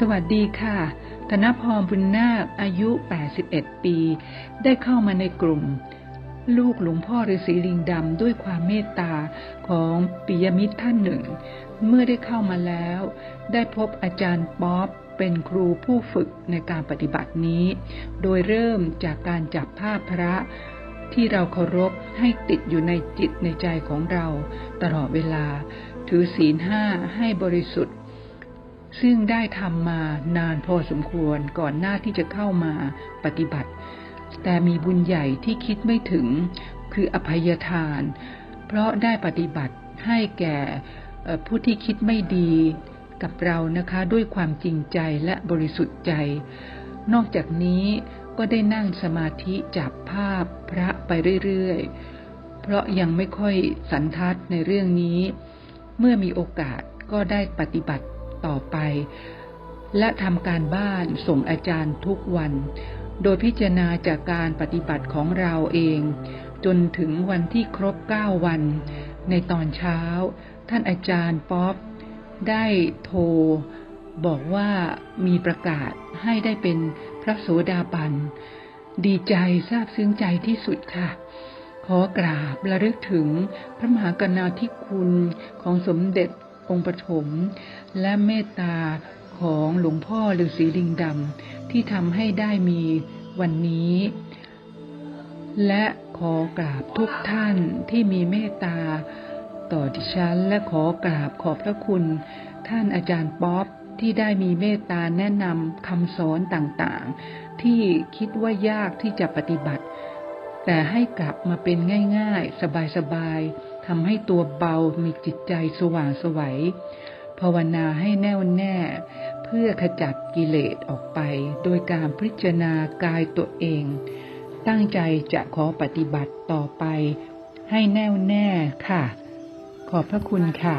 สวัสดีค่ะธนพรบุญนาคอายุ 81 ปี ได้เข้ามาในกลุ่ม ลูกหลวงพ่อฤาษีลิงดำด้วยความเมตตาของปิยมิตรท่านหนึ่ง เมื่อได้เข้ามาแล้ว ได้พบอาจารย์ป๊อปเป็นครูผู้ฝึกในการปฏิบัตินี้ โดยเริ่มจากการจับภาพพระที่เราเคารพให้ติดอยู่ในจิตในใจของเรา ตลอดเวลา ถือศีลห้าให้บริสุทธิ์ ซึ่งได้ทำมานานพอสมควรก่อนหน้าที่จะเข้ามาปฏิบัติ แต่มีบุญใหญ่ที่คิดไม่ถึงคืออภัยทาน เพราะได้ปฏิบัติให้แก่ผู้ที่คิดไม่ดีกับเรานะคะด้วยความจริงใจและบริสุทธิ์ใจ นอกจากนี้ก็ได้นั่งสมาธิจับภาพพระไปเรื่อยๆ เพราะยังไม่ค่อยสันทัดในเรื่องนี้ เมื่อมีโอกาสก็ได้ปฏิบัติ ต่อไป และทำการบ้านส่งอาจารย์ทุกวัน โดยพิจารณาจากการปฏิบัติของเราเอง จนถึงวันที่ครบ 9 วัน ในตอนเช้า ท่านอาจารย์ป๊อปได้โทร บอกว่ามีประกาศให้ได้เป็นพระโสดาบัน ดีใจซาบซึ้งใจที่สุดค่ะขอกราบระลึกถึงพระมหากรณาธิคุณของสมเด็จ องค์ปฐมและเมตตาของหลวงพ่อฤาษีลิงดำที่ทำให้ได้มีวันนี้ และขอกราบทุกท่านที่มีเมตตาต่อดิฉัน และขอกราบขอบพระคุณ ท่านอาจารย์ป๊อปที่ได้มีเมตตาแนะนำคำสอนต่างๆ ที่คิดว่ายากที่จะปฏิบัติ แต่ให้กลับมาเป็นง่าย ๆ สบายๆ ทำให้ตัวเบามีจิตใจสว่างสวัยภาวนาให้แน่วแน่ เพื่อขจัดกิเลสออกไป โดยการพิจารณากายตัวเอง ตั้งใจจะขอปฏิบัติต่อไป ให้แน่วแน่ค่ะ ขอบพระคุณค่ะ